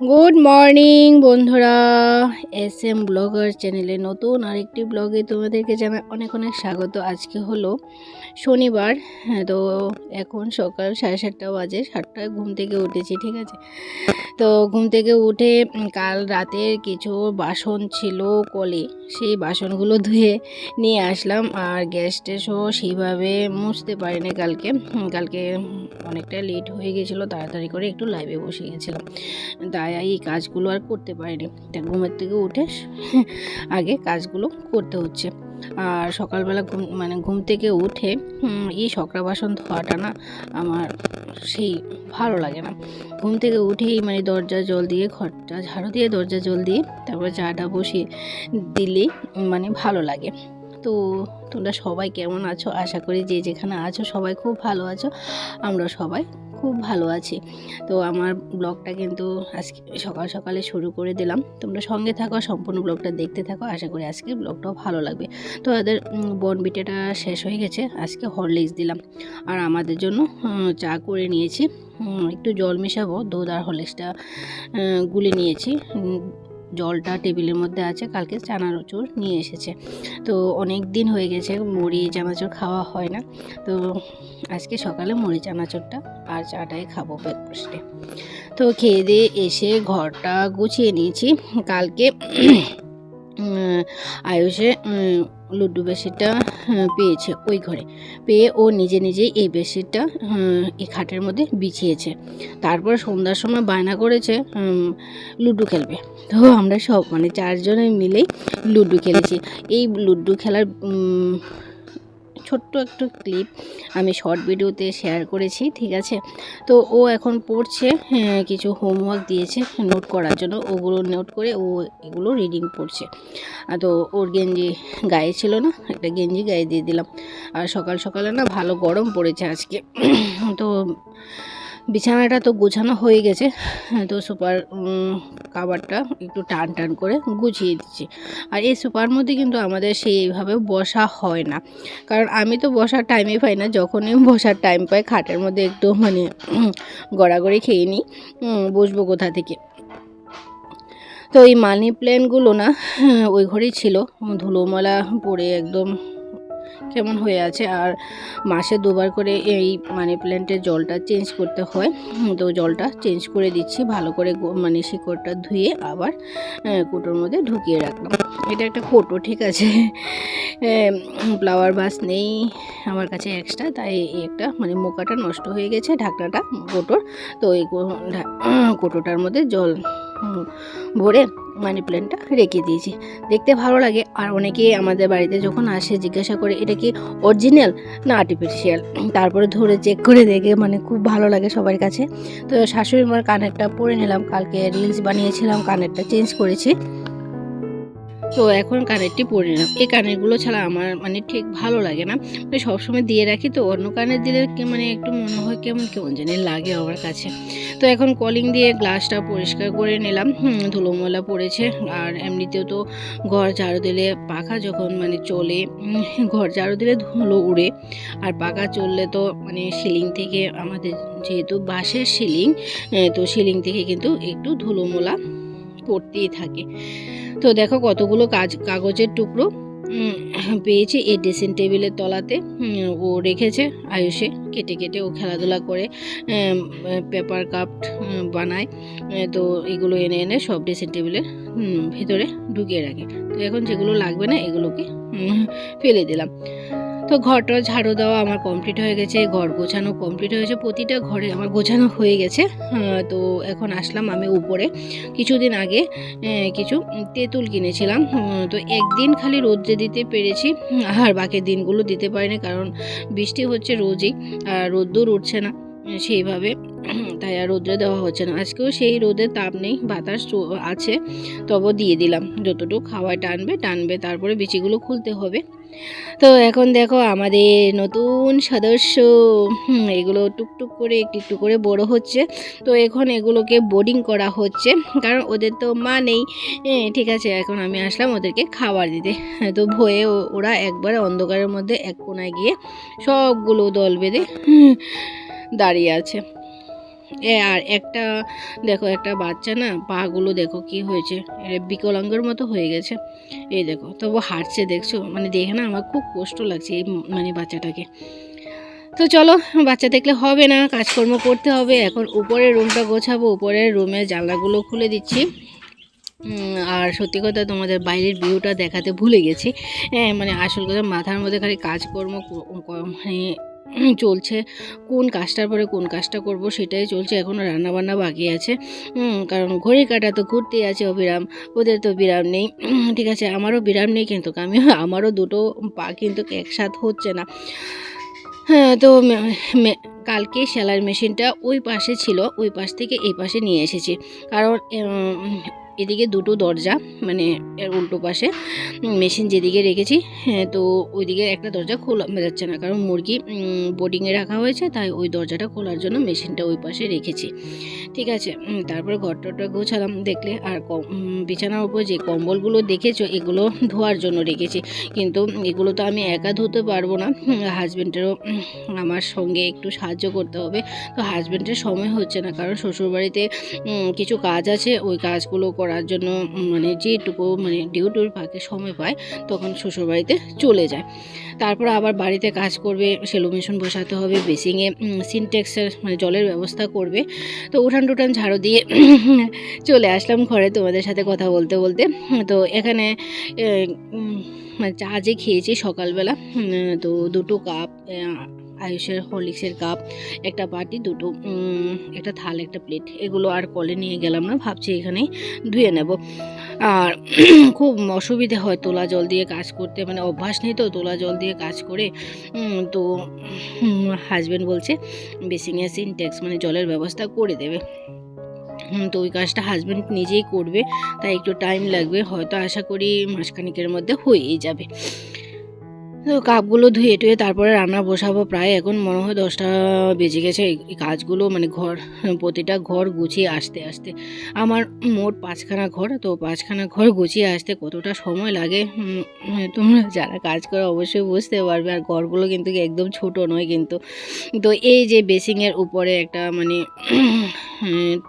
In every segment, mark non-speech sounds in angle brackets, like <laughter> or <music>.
Good morning বন্ধুরা। S M blogger চ্যানেলে নতুন আরেকটি ব্লগে তোমাদেরকে জানাই অনেক অনেক স্বাগত। আজকে হলো শনিবার হ্যাঁ, তো এখন সকাল সাড়ে সাতটা বাজে সাতটায় ঘুম থেকে উঠেছি ঠিক আছে? তো ঘুম থেকে উঠে কাল রাতের কিছু বাসন ছিল কলে। সেই বাসনগুলো ধুয়ে নিয়ে আসলাম আর গ্যাস ট্যাসও সেইভাবে মুছতে পারিনি কালকে। কালকে অনেকটা লেট হয়ে গেছিল, তাড়াতাড়ি করে একটু লাইভে বসে গেছিলাম। তাই এই কাজগুলো আর করতে পারিনি। ঘুমের থেকে উঠে আগে কাজগুলো করতে হচ্ছে। আর সকালবেলা ঘুম মানে ঘুম থেকে উঠে এই সকাল বাসন ধোয়াটা না আমার সেই ভালো লাগে না। ঘুম থেকে উঠেই মানে দরজা জল দিয়ে, ঘরটা ঝাড়ু দিয়ে দরজা জল দিয়ে তারপর চাটা বসিয়ে দিলেই মানে ভালো লাগে। তো তোমরা সবাই কেমন আছো? আশা করি যে যেখানে আছো সবাই খুব ভালো আছো। আমরা সবাই খুব ভালো আছি। তো আমার ব্লগটা কিন্তু আজকে সকাল সকালে শুরু করে দিলাম। তোমরা সঙ্গে থাকো, সম্পূর্ণ ব্লগটা দেখতে থাকো। আশা করি আজকে ব্লগটাও ভালো লাগবে। তো ওদের বনবিটাটা শেষ হয়ে গেছে। আজকে হরলিক্স দিলাম। আর আমাদের জন্য চা করে নিয়েছি। একটু জল মেশাবো। দুধ আর হরলিক্সটা গুলে নিয়েছি। জলটা টেবিলের মধ্যে আছে, কালকে চানাচুর নিয়ে এসেছে। তো অনেক দিন হয়ে গেছে, মুড়ি, চানাচুর খাওয়া হয় না। তো আজকে সকালে মুড়ি, চানাচুরটা আর চাটাই খাব ব্রেকফাস্টে তো খেয়ে দিয়ে এসে ঘরটা গুছিয়ে নিয়েছি। কালকে আয়ুষে উম, লুডো বেডশিটটা পেয়েছে ওই ঘরে। পেয়ে ও নিজে নিজেই এই বেডশিটটা এই খাটের মধ্যে বিছিয়েছে। তারপর সন্ধ্যার সময় বায়না করেছে লুডু খেলবে। তো আমরা সব মানে চারজনে মিলেই লুডু খেলেছি। এই লুডু খেলার ছোট্ট একটু ক্লিপ আমি শর্ট ভিডিওতে শেয়ার করেছি ঠিক আছে? তো ও এখন পড়ছে হ্যাঁ, কিছু হোমওয়ার্ক দিয়েছে নোট করার জন্য। ওগুলো নোট করে ও এগুলো রিডিং পড়ছে। আর তো ওর গেঞ্জি গায়ে ছিল না একটা গেঞ্জি গায়ে দিয়ে দিলাম। আর সকাল সকালে না ভালো গরম পড়েছে আজকে। তো বিছানাটা তো গোছানো হয়ে গেছে। তো সুপার কাবারটা একটু টান টান করে গুছিয়ে দিচ্ছি। আর এই সুপার মধ্যে কিন্তু আমাদের সেইভাবে বসা হয় না। কারণ আমি তো বসার টাইমই পাই না। যখনই বসার টাইম পাই, খাটের মধ্যে একটু মানে গড়াগড়ি খেয়ে নিই বসবো কোথা থেকে? তো এই মানি প্ল্যান্টগুলো না ওই ঘরেই ছিল। ধুলোমালা পড়ে একদম কেমন হয়ে আছে আর মাসে দুবার করে এই মানি প্ল্যান্টের জলটা চেঞ্জ করতে হয়। তো জলটা চেঞ্জ করে দিচ্ছি, ভালো করে মানে শিকড়টা ধুয়ে আবার কুটোর মধ্যে ঢুকিয়ে রাখলাম। এটা একটা কোটো ঠিক আছে? ফ্লাওয়ার বাস নেই আমার কাছে এক্সট্রা তাই একটা মানে মোকাটা নষ্ট হয়ে গেছে, ঢাকনাটা, কোটোর, তো এই কোটোটার মধ্যে জল ভরে মানি প্ল্যান্টটা রেখে দিয়েছি। দেখতে ভালো লাগে। আর অনেকেই আমাদের বাড়িতে যখন আসে জিজ্ঞাসা করে, এটা কি অরিজিনাল না আর্টিফিশিয়াল তারপরে ধরে চেক করে দেখে মানে খুব ভালো লাগে সবার কাছে। তো শাশুড়ি মার কানেরটা পরে নিলাম। কালকে রিলস বানিয়েছিলাম, কানেরটা চেঞ্জ করেছি। তো এখন কানেরটি পরে নিলাম। এই কানেরগুলো ছাড়া আমার মানে ঠিক ভালো লাগে না। মানে সবসময় দিয়ে রাখি তো অন্য কানের দিলে মানে একটু মনে হয় কেমন কেমন জানি লাগে আমার কাছে। তো এখন কলিং দিয়ে গ্লাসটা পরিষ্কার করে নিলাম। হুম, ধুলোমলা পড়েছে। আর এমনিতেও তো ঘর ঝাড়ু দিলে পাখা যখন মানে চলে ঘর ঝাড়ু দিলে ধুলো উড়ে। আর পাখা চললে তো মানে সিলিং থেকে আমাদের যেহেতু বাঁশের সিলিং তো সিলিং থেকে কিন্তু একটু ধুলোমলা পড়তেই থাকে। তো দেখো কতগুলো কাজ, কাগজের টুকরো। পেয়েছে এই ড্রেসিং টেবিলের তলাতে। ও রেখেছে আয়ুষে। কেটে কেটে ও খেলাধুলা করে পেপার কাপ বানায়। তো এগুলো এনে এনে সব ড্রেসিং টেবিলের ভিতরে ঢুকিয়ে রাখে। তো এখন যেগুলো লাগবে না এগুলোকে ফেলে দিলাম। তো ঘরটা ঝাড়ু দেওয়া আমার কমপ্লিট হয়ে গেছে, ঘর গোছানো কমপ্লিট হয়েছে, প্রতিটা ঘরে আমার গোছানো হয়ে গেছে। তো এখন আসলাম আমি উপরে। কিছুদিন আগে কিছু তেঁতুল কিনেছিলাম। তো একদিন খালি রোদ্রে দিতে পেরেছি, আর বাকি দিনগুলো দিতে পারিনি কারণ বৃষ্টি হচ্ছে রোজই, আর রোদ্দুর উঠছে না। সেইভাবে। তাই আর রোদ্রে দেওয়া হচ্ছে না। আজকেও সেই রোদের তাপ নেই, বাতাস আছে তবু দিয়ে দিলাম। যতটুকু খাওয়ায় টানবে টানবে, তারপরে বিচিগুলো খুলতে হবে। তো এখন দেখো আমাদের নতুন সদস্য। এগুলো টুকটুক করে, একটু একটু করে বড় হচ্ছে। তো এখন এগুলোকে বোর্ডিং করা হচ্ছে, কারণ ওদের তো মা নেই। ঠিক আছে, এখন আমি আসলাম ওদেরকে খাবার দিতে। তো ভয়ে ওরা একবারে অন্ধকারের মধ্যে এক কোনায় গিয়ে সবগুলো দল বেঁধে দাঁড়িয়ে আছে। এ আর একটা, দেখো একটা বাচ্চা না, পাগুলো দেখো কি হয়েছে। বিকলাঙ্গের মতো হয়ে গেছে। এই দেখো তবু হাঁটছে দেখছ? মানে দেখে না আমার খুব কষ্ট লাগছে এই মানে বাচ্চাটাকে। তো চলো, বাচ্চা দেখলে হবে না, কাজকর্ম করতে হবে। এখন উপরের রুমটা গোছাবো, উপরের রুমের জানলাগুলো খুলে দিচ্ছি। আর সত্যি কথা তোমাদের বাইরের ভিউটা দেখাতে ভুলে গেছি। হ্যাঁ মানে আসল কথা মাথার মধ্যে খালি কাজকর্ম মানে চলছে, কোন কাজটার পরে কোন কাজটা করব সেটাই চলছে এখনও রান্নাবান্না বাকি আছে। কারণ ঘড়ির কাটা তো ঘুরতেই আছে অবিরাম, ওদের তো বিরাম নেই। ঠিক আছে, আমারও বিরাম নেই কিন্তু আমি, আমারও দুটো পা কিন্তু একসাথ হচ্ছে না। হ্যাঁ তো কালকে সেলাই মেশিনটা ওই পাশে ছিল, ওই পাশ থেকে এই পাশে নিয়ে এসেছি। কারণ এদিকে দুটো দরজা মানে এর উল্টো পাশে মেশিন যেদিকে রেখেছি হ্যাঁ তো ওইদিকে একটা দরজা খোলা যাচ্ছে না, কারণ মুরগি বোর্ডিংয়ে রাখা হয়েছে, তাই ওই দরজাটা খোলার জন্য মেশিনটা ওই পাশে রেখেছি। ঠিক আছে তারপরে ঘরটরটা গোছালাম, দেখলে আর বিছানার উপর যে কম্বলগুলো দেখেছ, এগুলো ধোয়ার জন্য রেখেছি, কিন্তু এগুলো তো আমি একা ধুতে পারব না হাজব্যান্ডেরও আমার সঙ্গে একটু সাহায্য করতে হবে, তো হাজব্যান্ডের সময় হচ্ছে না, কারণ শ্বশুরবাড়িতে কিছু কাজ আছে, ওই কাজগুলো করার জন্য মানে যেটুকু মানে ডিউটির ফাঁকে সময় পায়, তখন শ্বশুরবাড়িতে চলে যায়। তারপর আবার বাড়িতে কাজ করবে সেলো মেশিন বসাতে হবে, বেসিংয়ে সিনটেক্সের মানে জলের ব্যবস্থা করবে। তো উঠান টুটান ঝাড়ু দিয়ে <laughs> চলে আসলাম ঘরে তোমাদের সাথে কথা বলতে বলতে। তো এখানে মানে চা যে খেয়েছি সকালবেলা তো দুটো কাপ আয়ুষের হরলিক্সের কাপ, একটা বাটি, দুটো একটা থাল, একটা প্লেট। এগুলো আর কলে নিয়ে গেলাম না, ভাবছি এখানেই ধুয়ে নেব। আর <clears throat> খুব অসুবিধে হয় তোলা জল দিয়ে কাজ করতে মানে অভ্যাস নেই তো তোলা জল দিয়ে কাজ করে। তো হাজব্যান্ড বলছে বেসিংয়ে সিনটেক্স মানে জলের ব্যবস্থা করে দেবে। তো ওই কাজটা হাজব্যান্ড নিজেই করবে, তাই একটু টাইম লাগবে। হয়তো আশা করি মাসখানিকের মধ্যে হয়েই যাবে। তো কাপগুলো ধুয়ে টুয়ে তারপরে রান্না বসাবো প্রায়। এখন মনে হয় দশটা বেজে গেছে। এই কাজগুলো মানে ঘর, প্রতিটা ঘর গুছিয়ে আসতে আসতে। আমার মোট পাঁচখানা ঘর, তো পাঁচখানা ঘর গুছিয়ে আসতে কতটা সময় লাগে? তোমরা যারা কাজ করে অবশ্যই বুঝতে পারবে। আর ঘরগুলো কিন্তু একদম ছোট নয় কিন্তু। তো এই যে বেসিংয়ের উপরে একটা মানে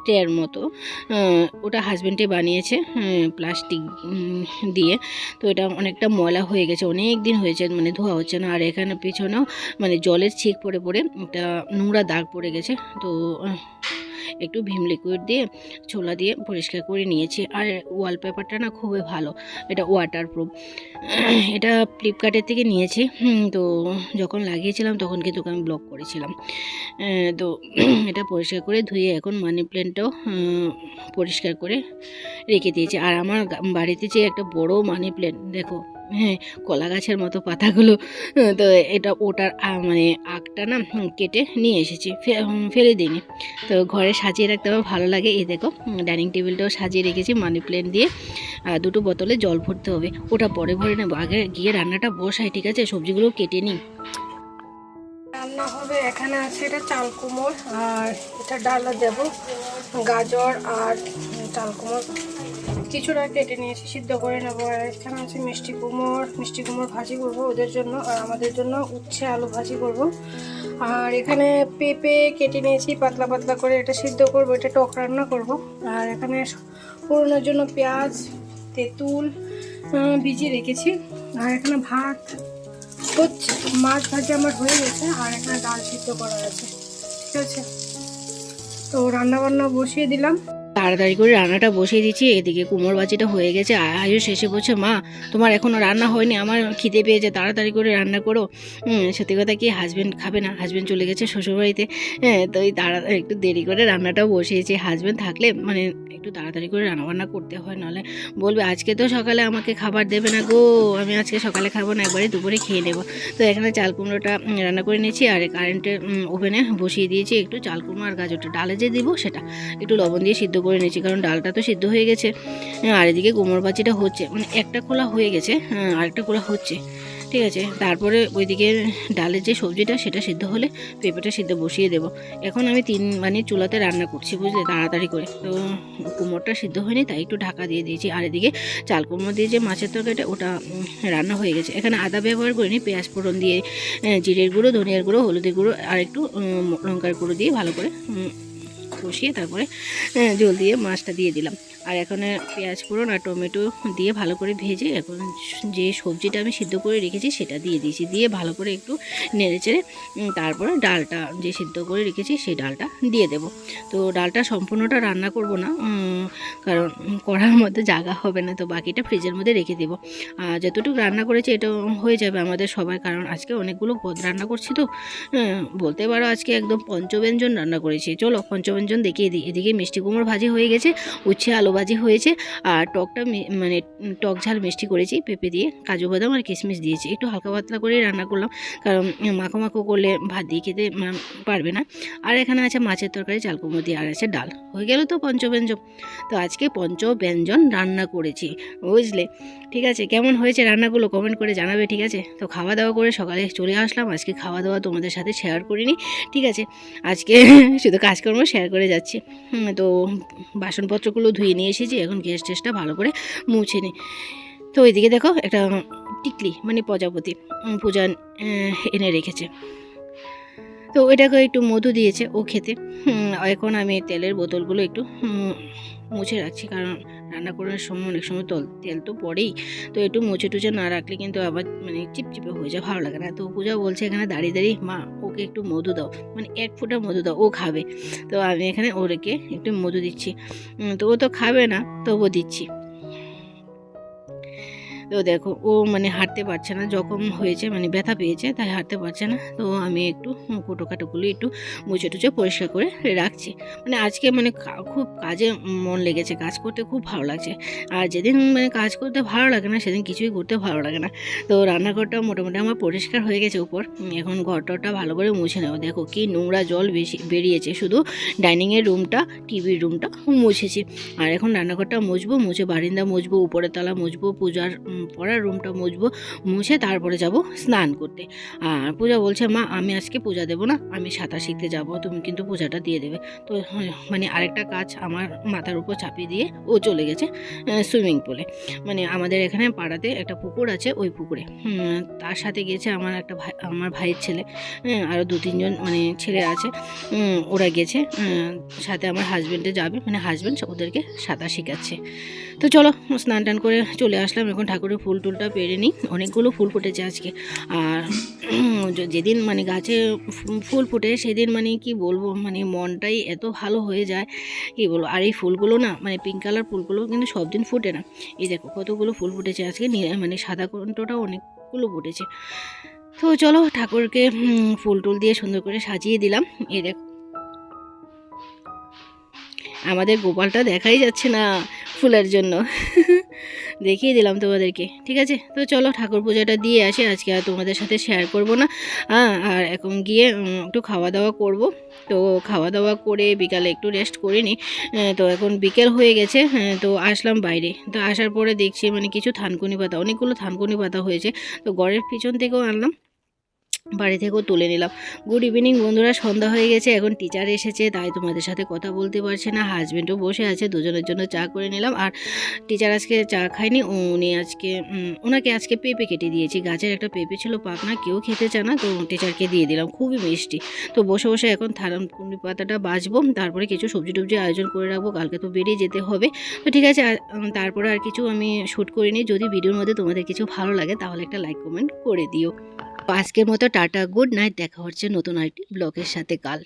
ট্রের মতো ওটা হাজব্যান্ডে বানিয়েছে প্লাস্টিক দিয়ে। তো এটা অনেকটা ময়লা হয়ে গেছে অনেক দিন হয়েছে মানে ধোয়া হচ্ছে না। আর এখানে পিছনেও মানে জলের ছিক পড়ে পড়ে একটা নোংরা দাগ পড়ে গেছে। তো একটু ভীম লিকুইড দিয়ে ছোলা দিয়ে পরিষ্কার করে নিয়েছি। আর ওয়ালপেপারটা না খুবই ভালো। এটা ওয়াটার প্রুফ এটা ফ্লিপকার্টের থেকে নিয়েছি। তো যখন লাগিয়েছিলাম তখন কিন্তু আমি ব্লক করেছিলাম। তো এটা পরিষ্কার করে ধুয়ে এখন মানি প্ল্যান্টটাও পরিষ্কার করে রেখে দিয়েছি। আর আমার বাড়িতে যে একটা বড় মানি প্ল্যান্ট দেখো হ্যাঁ কলা গাছের মতো পাতাগুলো তো এটা ওটার মানে আগটা না কেটে নিয়ে এসেছি ফেলে দিইনি। তো ঘরে সাজিয়ে রাখতে আমার ভালো লাগে। এই দেখো ডাইনিং টেবিলটাও সাজিয়ে রেখেছি, মানি প্ল্যান্ট দিয়ে, আর দুটো বোতলে জল ভরতে হবে। ওটা পরে ভরে নেব। আগে গিয়ে রান্নাটা বসাই, ঠিক আছে? সবজিগুলো কেটে নিই। রান্না হবে এখানে আছে এটা চাল কুমোর আর এটা ডালা দেব, গাজর আর চাল কুমোর কিছুটা কেটে নিয়েছি, সিদ্ধ করে নেব। আর এখানে আছে মিষ্টি কুমোর মিষ্টি কুমোর ভাজি করব ওদের জন্য, আর আমাদের জন্য উচ্ছে আলু ভাজি করব। আর এখানে পেঁপে কেটে নিয়েছি, পাতলা পাতলা করে এটা সিদ্ধ করব, এটা টক রান্না করব। আর এখানে পুরোনোর জন্য পেঁয়াজ, তেঁতুল ভিজিয়ে রেখেছি। আর এখানে ভাত, হচ্ছে, মাছ ভাজি আমার হয়ে গেছে, আর এখানে ডাল সিদ্ধ করা আছে। ঠিক আছে? তো রান্না বান্না বসিয়ে দিলাম। তাড়াতাড়ি করে রান্নাটা বসিয়ে দিচ্ছি। এদিকে কুমোর বাজিটা হয়ে গেছে। আয়ুষ এসে বলছে, মা, তোমার এখনও রান্না হয়নি। আমার খিদে পেয়েছে। তাড়াতাড়ি করে রান্না করো। সত্যি কথা কি হাজব্যান্ড খাবে না। হাজব্যান্ড চলে গেছে শ্বশুরবাড়িতে। হ্যাঁ তো এই তাড়া, একটু দেরি করে রান্নাটাও বসিয়েছি। হাজব্যান্ড থাকলে মানে একটু তাড়াতাড়ি করে রান্নাবান্না করতে হয়, নাহলে বলবে, আজকে তো সকালে আমাকে খাবার দেবে না গো। আমি আজকে সকালে খাব না, একবারে দুপুরে খেয়ে নেব। তো এখানে চাল কুমড়োটা রান্না করে নিয়েছি। আর কারেন্টের ওভেনে বসিয়ে দিয়েছি একটু চাল কুমড়ো আর গাজরটা। ডালে যে দিব সেটা। একটু লবণ দিয়ে সিদ্ধ করে নিয়েছি কারণ ডালটা তো সিদ্ধ হয়ে গেছে। হ্যাঁ, আর এদিকে কোমর বাচিটা হচ্ছে মানে একটা খোলা হয়ে গেছে হ্যাঁ, আরেকটা খোলা হচ্ছে ঠিক আছে? তারপরে ওইদিকে ডালের যে সবজিটা সেটা সিদ্ধ হলে পেঁপেটা সিদ্ধ বসিয়ে দেবো। এখন আমি তিন মানে চুলাতে রান্না করছি বুঝলে? তাড়াতাড়ি করে। তো কুমোরটা সিদ্ধ হয়নি তাই একটু ঢাকা দিয়ে দিয়েছি। আর এদিকে চাল কুমড়ো দিয়ে যে মাছের তরকারিটা ওটা রান্না হয়ে গেছে। এখানে আদা ব্যবহার করিনি পেঁয়াজ ফোড়ন দিয়ে জিরের গুঁড়ো ধনিয়ার গুঁড়ো হলুদের গুঁড়ো আর একটু লঙ্কার গুঁড়ো দিয়ে ভালো করে কষিয়ে তারপরে জল দিয়ে মাছটা দিয়ে দিলাম। আর এখানে পেঁয়াজ ফোড়ন আর টমেটো দিয়ে ভালো করে ভেজে এখন যে সবজিটা আমি সিদ্ধ করে রেখেছি সেটা দিয়ে দিয়েছি। দিয়ে ভালো করে একটু নেড়ে চেড়ে উম, তারপরে ডালটা যে সিদ্ধ করে রেখেছি সেই ডালটা দিয়ে দেব। তো ডালটা সম্পূর্ণটা রান্না করব না কারণ করার মধ্যে জায়গা হবে না তো বাকিটা ফ্রিজের মধ্যে রেখে দেবো। আর যতটুকু রান্না করেছি এটা হয়ে যাবে আমাদের সবাই কারণ আজকে অনেকগুলো পদ রান্না করছি তো হ্যাঁ, বলতে পারো আজকে একদম পঞ্চব্যঞ্জন রান্না করেছি। চলো পঞ্চব্যঞ্জন দেখিয়ে দিই এদিকে মিষ্টি কুমড়ো ভাজি হয়ে গেছে উচ্ছে আলু ভাজি হয়েছে আর টকটা মানে টক ঝাল মিষ্টি করেছি, পেঁপে দিয়ে কাজু বাদাম আর কিশমিশ দিয়েছি। একটু হালকা পাতলা করে রান্না করলাম, কারণ মাখো মাখো করলে ভাত দিয়ে খেতে পারবে না। আর এখানে আছে মাছের তরকারি, চাল কুমড়ো দিয়ে, আর আছে ডাল। হয়ে গেল তো পঞ্চব্যঞ্জন তো আজকে পঞ্চব্যঞ্জন রান্না করেছি, বুঝলে? ঠিক আছে, কেমন হয়েছে রান্নাগুলো কমেন্ট করে জানাবে, ঠিক আছে? তো খাওয়া দাওয়া করে সকালে চলে আসলাম, আজকে খাওয়া দাওয়া তোমাদের সাথে শেয়ার করিনি, ঠিক আছে? আজকে <laughs> শুধু কাজকর্ম শেয়ার করে যাচ্ছি। তো বাসনপত্রগুলো ধুয়ে নিয়ে এসেছি, এখন গ্যাস টেসটা ভালো করে মুছে নিই তো ওইদিকে দেখো একটা টিকলি মানে প্রজাপতি পূজা এনে রেখেছে। তো ওইটাকে একটু মধু দিয়েছে ও খেতে। এখন আমি তেলের বোতলগুলো একটু মুছে রাখছি, কারণ রান্না করার সময় অনেক সময় তল, তেল তো পড়েই। তো একটু মুছে টুছে না রাখলে কিন্তু আবার মানে চিপচিপে হয়ে যায়, ভালো লাগে না। তো পূজা বলছে এখানে দাঁড়িয়ে দাঁড়িয়ে মা ওকে একটু মধু দাও। মানে এক ফোঁটা মধু দাও, ও খাবে। তো আমি এখানে ওরকে একটু মধু দিচ্ছি। তো ও তো খাবে না, তবুও দিচ্ছি। তো দেখো, ও মানে হাঁটতে পারছে না, জখম হয়েছে মানে ব্যথা পেয়েছে, তাই হাঁটতে পারছে না। তো আমি একটু কোটো কাটোগুলো একটু মুছে টুচে পরিষ্কার করে রাখছি। মানে আজকে মানে খুব কাজে মন লেগেছে, কাজ করতে খুব ভালো লাগছে। আর যেদিন মানে কাজ করতে ভালো লাগে না, সেদিন কিছুই করতে ভালো লাগে না। তো রান্নাঘরটা মোটামুটি আমার পরিষ্কার হয়ে গেছে উপর। এখন ঘরটা ভালো করে মুছে নেব। দেখো কি নোংরা জল বেশি, বেরিয়েছে, শুধু ডাইনিংয়ের রুমটা, টিভির রুমটা মুছেছি। আর এখন রান্নাঘরটা মুছবো, মুছে বারিন্দা মুছবো, উপরের তলা মুছবো, পূজার পড়ার রুমটা মুছবো মুছে তারপরে যাব স্নান করতে। আর পূজা বলছে মা আমি আজকে পূজা দেবো না আমি সাঁতার শিখতে যাব তুমি কিন্তু পূজাটা দিয়ে দেবে। তো হ্যাঁ, মানে আরেকটা কাজ আমার মাথার উপর চাপিয়ে দিয়ে ও চলে গেছে সুইমিং পুলে। মানে আমাদের এখানে পাড়াতে একটা পুকুর আছে ওই পুকুরে। তার সাথে গেছে আমার একটা ভাই আমার ভাইয়ের ছেলে হ্যাঁ, আরও দু তিনজন মানে ছেলে আছে। ওরা গেছে সাথে আমার হাজব্যান্ডে যাবে মানে হাজব্যান্ড ওদেরকে সাঁতার শেখাচ্ছে। তো চলো স্নান টান করে চলে আসলাম এখন ঠাকুরের ফুল টুলটা পেরে নিই। অনেকগুলো ফুল ফুটেছে আজকে। আর <clears throat> যেদিন মানে গাছে ফুল ফুটে, সেদিন মানে কি বলব মানে মনটাই এত ভালো হয়ে যায়। কি বলব? আর এই ফুলগুলো না মানে পিঙ্ক কালার ফুলগুলো কিন্তু সব দিন ফুটে না। এই দেখো, কতগুলো ফুল ফুটেছে আজকে। মানে সাদা কণ্ঠটাও অনেকগুলো ফুটেছে। তো চলো ঠাকুরকে ফুল টুল দিয়ে সুন্দর করে সাজিয়ে দিলাম। এই দেখো আমাদের গোপালটা দেখাই যাচ্ছে না। ফুলের জন্য। দেখিয়ে দিলাম তোমাদেরকে, ঠিক আছে? তো চলো ঠাকুর পূজাটা দিয়ে আসি। আজকে আর তোমাদের সাথে শেয়ার করব না। হ্যাঁ আর এখন গিয়ে একটু খাওয়া দাওয়া করব। তো খাওয়া দাওয়া করে বিকালে একটু রেস্ট করে নিই তো এখন বিকেল হয়ে গেছে। তো আসলাম বাইরে। তো আসার পরে দেখছি মানে কিছু থানকুনি পাতা, অনেকগুলো থানকুনি পাতা হয়েছে। তো ঘরের পিছন থেকেও আনলাম। বাড়ি থেকেও তুলে নিলাম। গুড ইভিনিং বন্ধুরা, সন্ধ্যা হয়ে গেছে, এখন টিচার এসেছে, তাই তোমাদের সাথে কথা বলতে পারছে না। হাজব্যান্ডও বসে আছে, দুজনের জন্য চা করে নিলাম। আর টিচার আজকে চা খায়নি, উনি আজকে ওনাকে আজকে পেঁপে কেটে দিয়েছি। গাছের একটা পেঁপে ছিল, পাকনা, কেউ খেতে চায় না, তো টিচারকে দিয়ে দিলাম, খুবই মিষ্টি। তো বসে বসে এখন থানকুনি পাতাটা বাজবো, তারপরে কিছু সবজি টবজি আয়োজন করে রাখব, কালকে তো বেরিয়ে যেতে হবে। তো ঠিক আছে তারপরে আর কিছু আমি শ্যুট করিনি, যদি ভিডিওর মধ্যে তোমাদের কিছু ভালো লাগে, তাহলে একটা লাইক কমেন্ট করে দিও। আজকের মতো টাটা গুড নাইট দেখা হচ্ছে নতুন আরেকটি ব্লগের সাথে কাল।